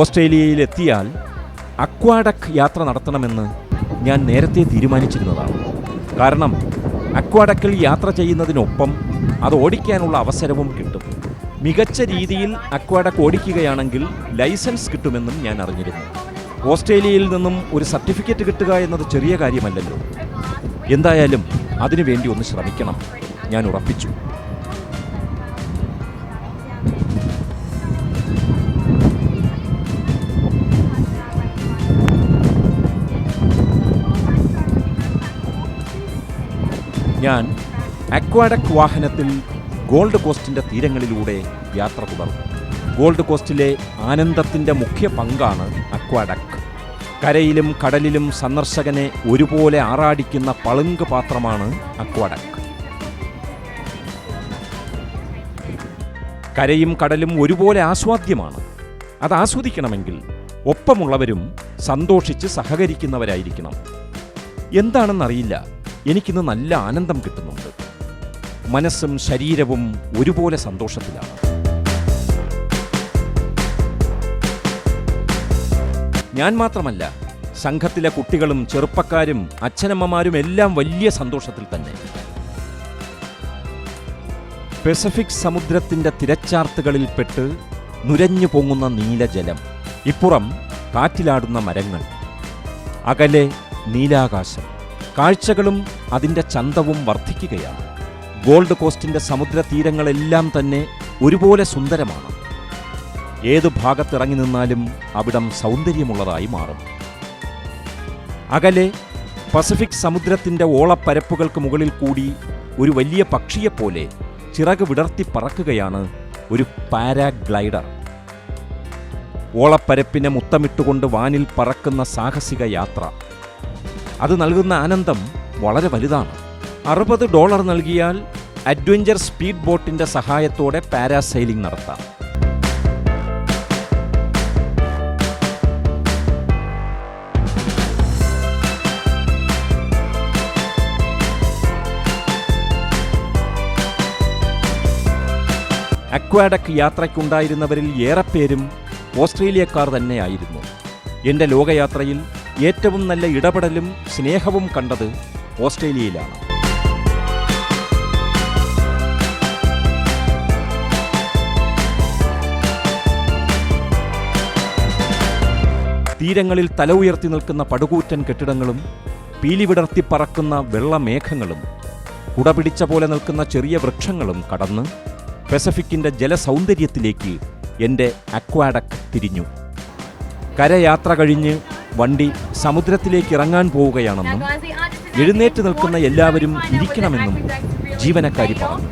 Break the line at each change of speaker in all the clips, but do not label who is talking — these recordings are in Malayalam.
ഓസ്ട്രേലിയയിൽ എത്തിയാൽ അക്വാഡക് യാത്ര നടത്തണമെന്ന് ഞാൻ നേരത്തെ തീരുമാനിച്ചിരുന്നതാണ്. കാരണം അക്വാഡക്കിൽ യാത്ര ചെയ്യുന്നതിനൊപ്പം അത് ഓടിക്കാനുള്ള അവസരവും കിട്ടും. മികച്ച രീതിയിൽ അക്വാഡക് ഓടിക്കുകയാണെങ്കിൽ ലൈസൻസ് കിട്ടുമെന്നും ഞാൻ അറിഞ്ഞിരുന്നു. ഓസ്ട്രേലിയയിൽ നിന്നും ഒരു സർട്ടിഫിക്കറ്റ് കിട്ടുക എന്നത് ചെറിയ കാര്യമല്ലല്ലോ. എന്തായാലും അതിനുവേണ്ടി ഒന്ന് ശ്രമിക്കണം ഞാൻ ഉറപ്പിച്ചു. ഞാൻ അക്വാഡക് വാഹനത്തിൽ ഗോൾഡ് കോസ്റ്റിന്റെ തീരങ്ങളിലൂടെ യാത്ര തുടർന്നു. ഗോൾഡ് കോസ്റ്റിലെ ആനന്ദത്തിന്റെ മുഖ്യ പങ്കാണ് അക്വാഡക്. കരയിലും കടലിലും സന്ദർശകനെ ഒരുപോലെ ആറാടിക്കുന്ന പളുങ്ക് പാത്രമാണ് അക്വാഡക്. കരയും കടലും ഒരുപോലെ ആസ്വാദ്യമാണ്. അത് ആസ്വദിക്കണമെങ്കിൽ ഒപ്പമുള്ളവരും സന്തോഷിച്ച് സഹകരിക്കുന്നവരായിരിക്കണം. എന്താണെന്നറിയില്ല. എനിക്കിന്ന് നല്ല ആനന്ദം കിട്ടുന്നുണ്ട്. മനസ്സും ശരീരവും ഒരുപോലെ സന്തോഷത്തിലാണ്. ഞാൻ മാത്രമല്ല സംഘത്തിലെ കുട്ടികളും ചെറുപ്പക്കാരും അച്ഛനമ്മമാരും എല്ലാം വലിയ സന്തോഷത്തിൽ തന്നെ. പെസഫിക് സമുദ്രത്തിന്റെ തിരച്ചാർത്തുകളിൽപ്പെട്ട് നുരഞ്ഞു പൊങ്ങുന്ന നീലജലം ഇപ്പുറം കാറ്റിലാടുന്ന മരങ്ങൾ അകലെ നീലാകാശം. കാഴ്ചകളും അതിന്റെ ചന്തവും വർദ്ധിക്കുകയാണ്. ഗോൾഡ് കോസ്റ്റിന്റെ സമുദ്ര തീരങ്ങളെല്ലാം തന്നെ ഒരുപോലെ സുന്ദരമാണ്. ഏതു ഭാഗത്തിറങ്ങി നിന്നാലും അവിടം സൗന്ദര്യമുള്ളതായി മാറും. അകലെ പസഫിക് സമുദ്രത്തിന്റെ ഓളപ്പരപ്പുകൾക്ക് മുകളിൽ കൂടി ഒരു വലിയ പക്ഷിയെപ്പോലെ ചിറക് വിടർത്തി പറക്കുകയാണ് ഒരു പാരാഗ്ലൈഡർ. ഓളപ്പരപ്പിനെ മുത്തമിട്ടുകൊണ്ട് വാനിൽ പറക്കുന്ന സാഹസിക യാത്ര. അത് നൽകുന്ന ആനന്ദം വളരെ വലുതാണ്. അറുപത് ഡോളർ നൽകിയാൽ അഡ്വഞ്ചർ സ്പീഡ് ബോട്ടിന്റെ സഹായത്തോടെ പാരാസൈലിംഗ് നടത്താം. അക്വാഡക് യാത്രയ്ക്കുണ്ടായിരുന്നവരിൽ പേരും ഓസ്ട്രേലിയക്കാർ തന്നെയായിരുന്നു. എന്റെ ലോകയാത്രയിൽ ഏറ്റവും നല്ല ഇടപെടലും സ്നേഹവും കണ്ടത് ഓസ്ട്രേലിയയിലാണ്. തീരങ്ങളിൽ തല ഉയർത്തി നിൽക്കുന്ന പടുകൂറ്റൻ കെട്ടിടങ്ങളും പീലി വിടർത്തി പറക്കുന്ന വെള്ളമേഘങ്ങളും കുടപിടിച്ച പോലെ നിൽക്കുന്ന ചെറിയ വൃക്ഷങ്ങളും കടന്ന് പെസഫിക്കിന്റെ ജലസൗന്ദര്യത്തിലേക്ക് എന്റെ അക്വാഡക് തിരിഞ്ഞു. കരയാത്ര കഴിഞ്ഞ് വണ്ടി സമുദ്രത്തിലേക്ക് ഇറങ്ങാൻ പോവുകയാണെന്നും എഴുന്നേറ്റ് നിൽക്കുന്ന എല്ലാവരും ഇരിക്കണമെന്നും ജീവനക്കാരി പറഞ്ഞു.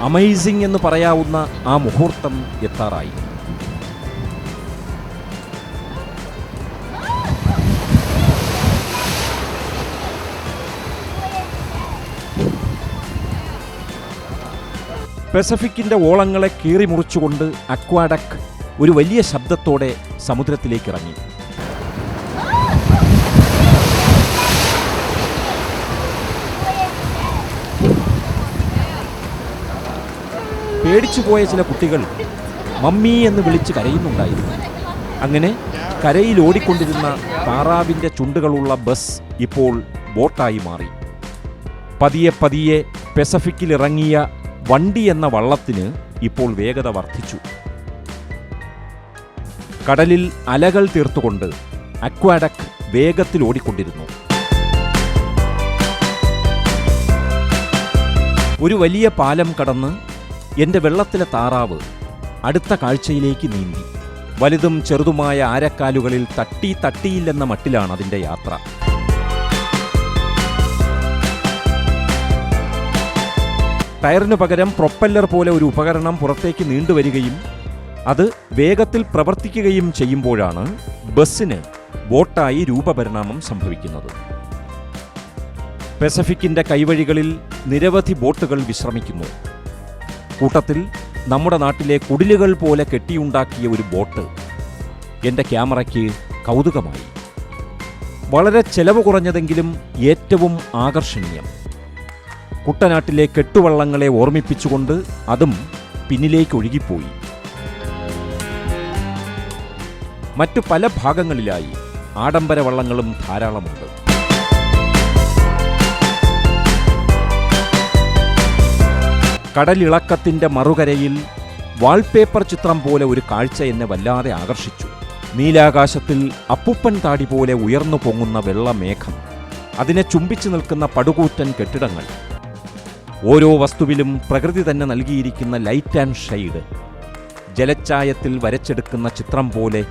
അമേസിംഗ് എന്ന് പറയാവുന്ന ആ മുഹൂർത്തം to പസഫിക്കിന്റെ ഓളങ്ങളെ കീറിമുറിച്ചുകൊണ്ട് അക്വാഡക് ഒരു വലിയ ശബ്ദത്തോടെ സമുദ്രത്തിലേക്ക് ഇറങ്ങി പേടിച്ചുപോയ ചില കുട്ടികൾ മമ്മി എന്ന് വിളിച്ച് കരയുന്നുണ്ടായിരുന്നു. അങ്ങനെ കരയിൽ ഓടിക്കൊണ്ടിരുന്ന താറാവിന്റെ ചുണ്ടുകളുള്ള ബസ് ഇപ്പോൾ ബോട്ടായി മാറി. പതിയെ പതിയെ പെസഫിക്കിൽ ഇറങ്ങിയ വണ്ടി എന്ന വള്ളത്തിന് ഇപ്പോൾ വേഗത വർദ്ധിച്ചു. കടലിൽ അലകൾ തീർത്തുകൊണ്ട് അക്വാഡക് വേഗത്തിൽ ഓടിക്കൊണ്ടിരുന്നു. ഒരു വലിയ പാലം കടന്ന് എന്റെ വെള്ളത്തിലെ താറാവ് അടുത്ത കാഴ്ചയിലേക്ക് നീന്തി. വലുതും ചെറുതുമായ ആരക്കാലുകളിൽ തട്ടി തട്ടിയില്ലെന്ന മട്ടിലാണ് അതിന്റെ യാത്ര. ടയറിന് പകരം പ്രൊപ്പല്ലർ പോലെ ഒരു ഉപകരണം പുറത്തേക്ക് നീണ്ടുവരികയും അത് വേഗത്തിൽ പ്രവർത്തിക്കുകയും ചെയ്യുമ്പോഴാണ് ബസ്സിന് ബോട്ടായി രൂപപരിണാമം സംഭവിക്കുന്നത്. പെസഫിക്കിന്റെ കൈവഴികളിൽ നിരവധി ബോട്ടുകൾ വിശ്രമിക്കുന്നു. കൂട്ടത്തിൽ നമ്മുടെ നാട്ടിലെ കുടിലുകൾ പോലെ കെട്ടിയുണ്ടാക്കിയ ഒരു ബോട്ട് എന്റെ ക്യാമറയ്ക്ക് കൗതുകമായി. വളരെ ചെലവ് കുറഞ്ഞതെങ്കിലും ഏറ്റവും ആകർഷണീയം. കുട്ടനാട്ടിലെ കെട്ടുവള്ളങ്ങളെ ഓർമ്മിപ്പിച്ചുകൊണ്ട് അതും പിന്നിലേക്ക് ഒഴുകിപ്പോയി. മറ്റു പല ഭാഗങ്ങളിലായി ആഡംബര വള്ളങ്ങളും ധാരാളമുണ്ട്. കടലിളക്കത്തിന്റെ മറുകരയിൽ വാൾപേപ്പർ ചിത്രം പോലെ ഒരു കാഴ്ച എന്നെ വല്ലാതെ ആകർഷിച്ചു. നീലാകാശത്തിൽ അപ്പുപ്പൻ താടി പോലെ ഉയർന്നു പൊങ്ങുന്ന വെള്ളമേഘം അതിനെ ചുംബിച്ചു നിൽക്കുന്ന പടുകൂറ്റൻ കെട്ടിടങ്ങൾ ഓരോ വസ്തുവിലും പ്രകൃതി തന്നെ നൽകിയിരിക്കുന്ന ലൈറ്റ് ആൻഡ് ഷെയ്ഡ് ജലച്ചായത്തിൽ വരച്ചെടുക്കുന്ന ചിത്രം പോലെ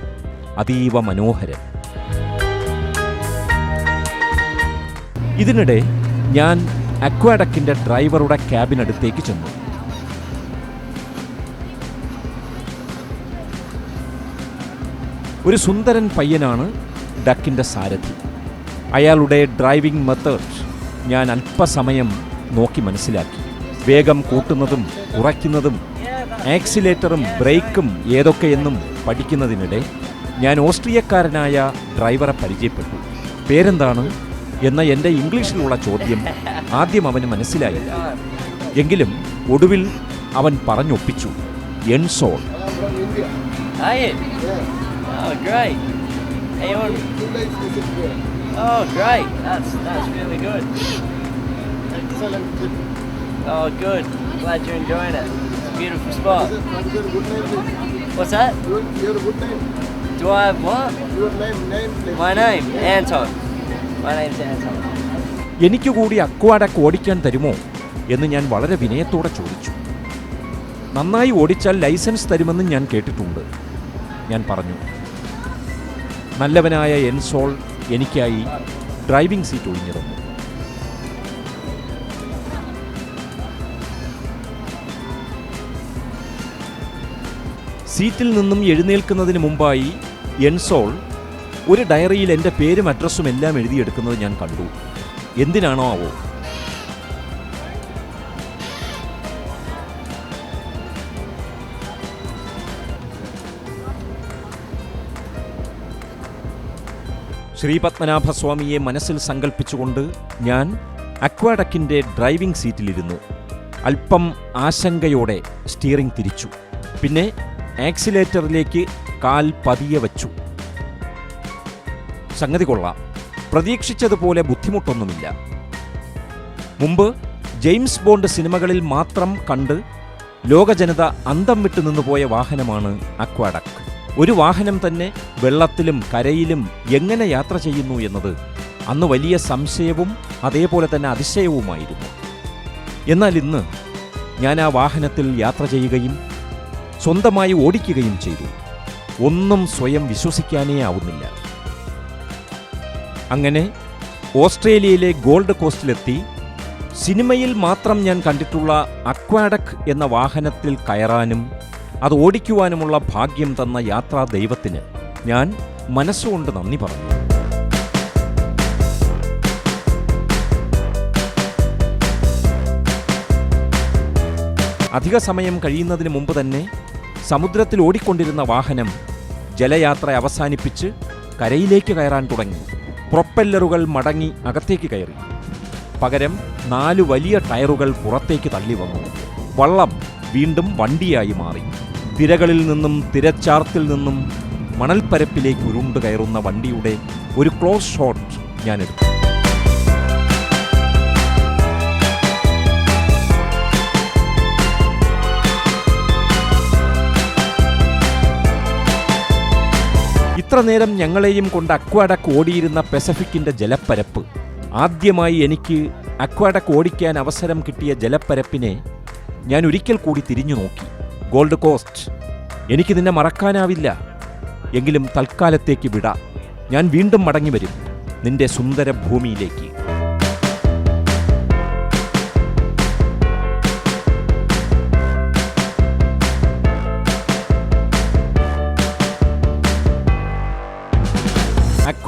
അതീവ മനോഹരൻ ഇതിനിടെ ഞാൻ അക്വാഡക്കിന്റെ ഡ്രൈവറുടെ ക്യാബിനടുത്തേക്ക് ചെന്നു. ഒരു സുന്ദരൻ പയ്യനാണ് ഡക്കിന്റെ സാരഥി. അയാളുടെ ഡ്രൈവിംഗ് മെത്തേഡ് ഞാൻ അല്പസമയം നോക്കി മനസ്സിലാക്കി വേഗം കൂട്ടുന്നതും കുറയ്ക്കുന്നതും ആക്സിലേറ്ററും ബ്രേക്കും ഏതൊക്കെയെന്നും പഠിക്കുന്നതിനിടെ ഞാൻ ഓസ്ട്രിയക്കാരനായ ഡ്രൈവറെ പരിചയപ്പെട്ടു പേരെന്താണ് എന്ന എന്റെ ഇംഗ്ലീഷിലുള്ള ചോദ്യം ആദ്യം അവന് മനസ്സിലായില്ല എങ്കിലും ഒടുവിൽ അവൻ പറഞ്ഞൊപ്പിച്ചു എൻസോൾ?
Oh? Oh, great. That's that's really good. Oh, good. Glad you're enjoying it. It's a beautiful spot. What's that?
Your, good name.
Do I have what?
Your name, name, please.
My name, Anton. My name's Anton.
എനിക്ക് കൂടി അക്വാഡക്ക് ഓടിക്കാൻ തരുമോ എന്ന് ഞാൻ വളരെ വിനയത്തോടെ ചോദിച്ചു നന്നായി ഓടിച്ചാൽ ലൈസൻസ് തരുമെന്ന് ഞാൻ കേട്ടിട്ടുണ്ട് ഞാൻ പറഞ്ഞു നല്ലവനായ എൻസോൾ എനിക്കായി ഡ്രൈവിംഗ് സീറ്റ് ഒഴിഞ്ഞു സീറ്റിൽ നിന്നും എഴുന്നേൽക്കുന്നതിന് മുമ്പായി എൻസോൾ ഒരു ഡയറിയിൽ എന്റെ പേരും അഡ്രസ്സും എല്ലാം എഴുതിയെടുക്കുന്നത് ഞാൻ കണ്ടു. എന്തിനാണോ ആവോ? ശ്രീപത്മനാഭസ്വാമിയെ മനസ്സിൽ സങ്കല്പിച്ചുകൊണ്ട് ഞാൻ അക്വാഡക്കിന്റെ ഡ്രൈവിംഗ് സീറ്റിലിരുന്നു. അല്പം ആശങ്കയോടെ സ്റ്റിയറിംഗ് തിരിച്ചു. പിന്നെ ആക്സിലേറ്ററിലേക്ക് കാൽ പതിയെ വച്ചു. സംഗതി കൊള്ളാം. പ്രതീക്ഷിച്ചതുപോലെ ബുദ്ധിമുട്ടൊന്നുമില്ല. മുമ്പ് ജെയിംസ് ബോണ്ട് സിനിമകളിൽ മാത്രം കണ്ട് ലോകജനത അന്തം വിട്ടു നിന്നുപോയ വാഹനമാണ് അക്വാഡക്. ഒരു വാഹനം തന്നെ വെള്ളത്തിലും കരയിലും എങ്ങനെ യാത്ര ചെയ്യുന്നു എന്നത് അന്ന് വലിയ സംശയവും അതേപോലെ തന്നെ അതിശയവുമായിരുന്നു. എന്നാൽ ഇന്ന് ഞാൻ ആ വാഹനത്തിൽ യാത്ര ചെയ്യുകയും സ്വന്തമായി ഓടിക്കുകയും ചെയ്തു. ഒന്നും സ്വയം വിശ്വസിക്കാനേ ആവുന്നില്ല. അങ്ങനെ ഓസ്ട്രേലിയയിലെ ഗോൾഡ് കോസ്റ്റിലെത്തി സിനിമയിൽ മാത്രം ഞാൻ കണ്ടിട്ടുള്ള അക്വാഡക് എന്ന വാഹനത്തിൽ കയറാനും അത് ഓടിക്കുവാനുമുള്ള ഭാഗ്യം തന്ന യാത്രാ ദൈവത്തിന് ഞാൻ മനസ്സുകൊണ്ട് നന്ദി പറഞ്ഞു. അധിക സമയം കഴിയുന്നതിന് മുമ്പ് തന്നെ സമുദ്രത്തിൽ ഓടിക്കൊണ്ടിരുന്ന വാഹനം ജലയാത്ര അവസാനിപ്പിച്ച് കരയിലേക്ക് കയറാൻ തുടങ്ങി. പ്രൊപ്പല്ലറുകൾ മടങ്ങി അകത്തേക്ക് കയറി. പകരം നാലു വലിയ ടയറുകൾ പുറത്തേക്ക് തള്ളി വന്നു. വള്ളം വീണ്ടും വണ്ടിയായി മാറി. തിരകളിൽ നിന്നും തിരച്ചാർത്തിൽ നിന്നും മണൽപ്പരപ്പിലേക്ക് ഉരുണ്ടു കയറുന്ന വണ്ടിയുടെ ഒരു ക്ലോസ് ഷോട്ട് ഞാനെടുത്തു. ഇത്ര നേരം ഞങ്ങളെയും കൊണ്ട് അക്വാഡക്ക് ഓടിയിരുന്ന പെസഫിക്കിന്റെ ജലപ്പരപ്പ്? ആദ്യമായി എനിക്ക് അക്വാഡക്ക് ഓടിക്കാൻ അവസരം കിട്ടിയ ജലപ്പരപ്പിനെ ഞാൻ ഒരിക്കൽ കൂടി തിരിഞ്ഞു നോക്കി. Gold Coast. എനിക്ക് നിന്നെ മറക്കാനാവില്ല. എങ്കിലും തൽക്കാലത്തേക്ക് വിട. ഞാൻ വീണ്ടും മടങ്ങി വരും നിന്റെ സുന്ദര ഭൂമിയിലേക്ക്.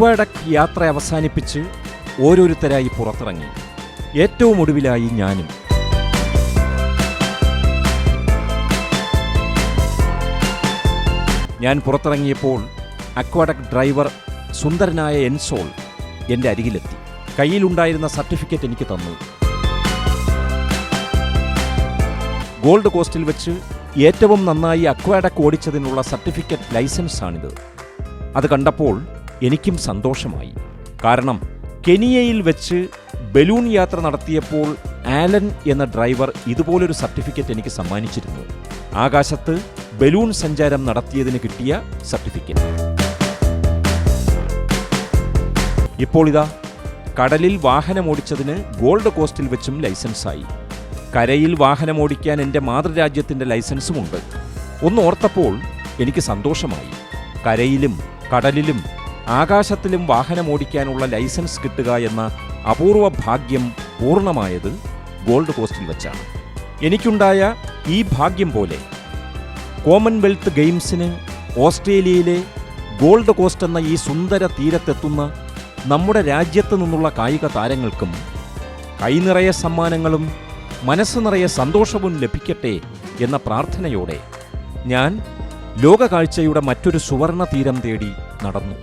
അക്വാഡക് യാത്ര അവസാനിപ്പിച്ച് ഓരോരുത്തരായി പുറത്തിറങ്ങി. ഏറ്റവും ഒടുവിലായി ഞാനും. ഞാൻ പുറത്തിറങ്ങിയപ്പോൾ അക്വാഡക് ഡ്രൈവർ സുന്ദരനായ എൻസോൾ എന്റെ അരികിലെത്തി. കയ്യിലുണ്ടായിരുന്ന സർട്ടിഫിക്കറ്റ് എനിക്ക് തന്നു. ഗോൾഡ് കോസ്റ്റിൽ വെച്ച് ഏറ്റവും നന്നായി അക്വാഡക് ഓടിച്ചതിനുള്ള സർട്ടിഫിക്കറ്റ് ലൈസൻസാണിത്. അത് കണ്ടപ്പോൾ എനിക്കും സന്തോഷമായി. കാരണം കെനിയയിൽ വെച്ച് ബലൂൺ യാത്ര നടത്തിയപ്പോൾ ആലൻ എന്ന ഡ്രൈവർ ഇതുപോലൊരു സർട്ടിഫിക്കറ്റ് എനിക്ക് സമ്മാനിച്ചിരുന്നു. ആകാശത്ത് ബലൂൺ സഞ്ചാരം നടത്തിയതിന് കിട്ടിയ സർട്ടിഫിക്കറ്റ്. ഇപ്പോൾ ഇതാ കടലിൽ വാഹനമോടിച്ചതിന് ഗോൾഡ് കോസ്റ്റിൽ വെച്ചും ലൈസൻസായി. കരയിൽ വാഹനമോടിക്കാൻ എന്റെ മാതൃരാജ്യത്തിന്റെ ലൈസൻസുമുണ്ട്. ഒന്ന് ഓർത്തപ്പോൾ എനിക്ക് സന്തോഷമായി. കരയിലും കടലിലും ആകാശത്തിലും വാഹനമോടിക്കാനുള്ള ലൈസൻസ് കിട്ടുക എന്ന അപൂർവ ഭാഗ്യം പൂർണമായത് ഗോൾഡ് കോസ്റ്റിൽ വെച്ചാണ്. എനിക്കുണ്ടായ ഈ ഭാഗ്യം പോലെ കോമൺവെൽത്ത് ഗെയിംസിന് ഓസ്ട്രേലിയയിലെ ഗോൾഡ് കോസ്റ്റ് എന്ന ഈ സുന്ദര തീരത്തെത്തുന്ന നമ്മുടെ രാജ്യത്തു നിന്നുള്ള കായിക താരങ്ങൾക്കും കൈനിറയെ സമ്മാനങ്ങളും മനസ്സ് നിറയെ സന്തോഷവും ലഭിക്കട്ടെ എന്ന പ്രാർത്ഥനയോടെ ഞാൻ ലോകകാഴ്ചയുടെ മറ്റൊരു സുവർണ തീരം തേടി നടന്നു.